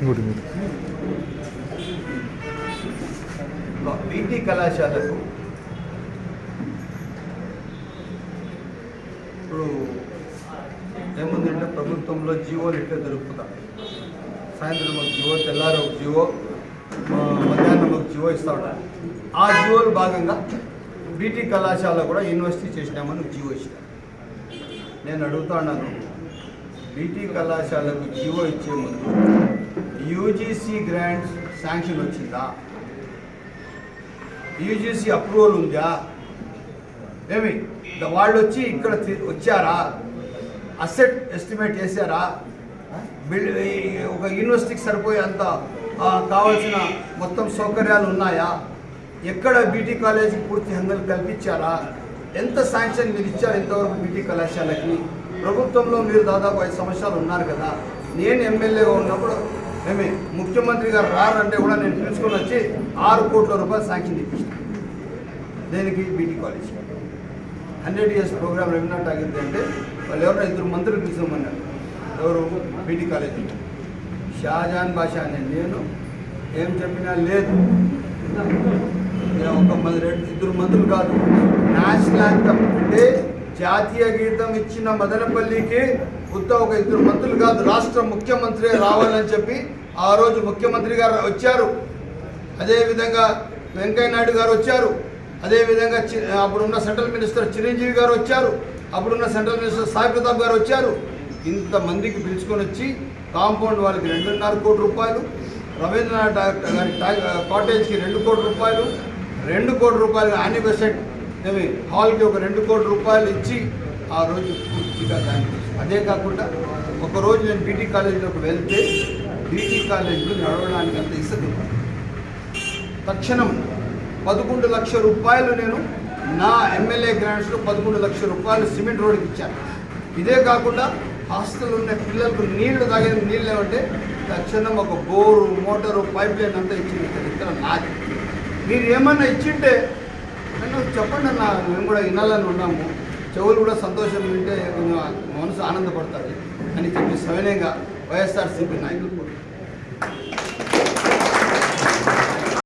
ఇంకోటి ఇంకోటి బీటీ కళాశాలకు ఇప్పుడు ఏముందంటే ప్రభుత్వంలో జీవోలు ఇట్లా దొరుకుతా. సాయంత్రం ఒక జీవో తెల్లారి ఒక జీవో మధ్యాహ్నం ఒక జీవో ఇస్తా ఉంటారు ఆ జీవోలు భాగంగా బీటీ కళాశాల కూడా యూనివర్సిటీ చేసినామని జీవో ఇచ్చిన. నేను అడుగుతా ఉన్నాను బీటీ కళాశాలకు జీవో ఇచ్చే ముందు యూజీసీ గ్రాంట్స్ శాంక్షన్ వచ్చిందా? యూజీసీ అప్రూవల్ ఉందా? ఏమి ద- వాళ్ళు వచ్చి ఇక్కడ వచ్చారా? అసెట్ ఎస్టిమేట్ చేశారా? బిల్ ఈ- ఒక యూనివర్సిటీకి సరిపోయేంత అంత కావాల్సిన మొత్తం సౌకర్యాలు ఉన్నాయా? ఎక్కడ బీటీ కాలేజీ పూర్తి హంగలు కల్పించారా? ఎంత శాంక్షన్ మీరు ఇచ్చారు ఇంతవరకు బీటీ కళాశాలకి? ప్రభుత్వంలో మీరు దాదాపు ఐదు సంవత్సరాలు ఉన్నారు కదా. నేను ఎమ్మెల్యేగా ఉన్నప్పుడు ఏమి ముఖ్యమంత్రి గారు రారంటే కూడా నేను పిలుచుకొని వచ్చి ఆరు కోట్ల రూపాయలు శాంక్షన్ ఇప్పించాను దేనికి? BT college hundred years programme ఏమినా తాగింది అంటే వాళ్ళు ఎవరో ఇద్దరు మంత్రులు పిలుచుకోమన్నారు. ఎవరు? BT college. షాజాన్ బాషా అనే నేను ఏం చెప్పినా లేదు. నేను ఒక మంది ఇద్దరు మంత్రులు కాదు. నేషనల్ యాంథమ్ అంటే జాతీయ గీతం ఇచ్చిన మదనపల్లికి ఉత్త ఒక ఇద్దరు మంత్రులు కాదు రాష్ట్ర ముఖ్యమంత్రి రావాలని చెప్పి ఆ రోజు ముఖ్యమంత్రి గారు వచ్చారు. అదేవిధంగా వెంకయ్య నాయుడు గారు వచ్చారు. అదేవిధంగా చి- అప్పుడున్న సెంట్రల్ మినిస్టర్ చిరంజీవి గారు వచ్చారు. అప్పుడున్న సెంట్రల్ మినిస్టర్ సాయి ప్రతాప్ గారు వచ్చారు. ఇంతమందికి పిలుచుకొని వచ్చి కాంపౌండ్ వాళ్ళకి రెండున్నర కోటి రూపాయలు రవీంద్రనాథ్ డాక్టర్ గారి కాటేజ్కి రెండు కోటి రూపాయలు రెండు కోటి రూపాయలు యానివర్సరీ మేము హాల్కి ఒక రెండు కోట్ల రూపాయలు ఇచ్చి ఆ రోజు పూర్తిగా దాన్ని అదే కాకుండా ఒకరోజు నేను బీటీ కాలేజీలోకి వెళ్తే బీటీ కాలేజీలో నడవడానికి అంత ఇసుక తక్షణం పదకొండు లక్షల రూపాయలు నేను నా ఎమ్మెల్యే గ్రాంట్స్లో పదకొండు లక్షల రూపాయలు సిమెంట్ రోడ్కి ఇచ్చాను. ఇదే కాకుండా హాస్టల్ ఉన్న పిల్లలకు నీళ్ళు తాగే నీళ్ళు ఏమంటే తక్షణం ఒక బోరు మోటారు పైప్ లైన్ అంతా ఇచ్చింది. ఇక్కడ నాది. మీరు ఏమన్నా ఇచ్చింటే నన్ను చెప్పండి అన్న మేము కూడా వినాలని ఉన్నాము. చెవులు కూడా సంతోషం ఉంటే కొంచెం మనసు ఆనందపడతాయి అని చెప్పి సవినయంగా వైఎస్ఆర్సీపీ నాయకులు కూడా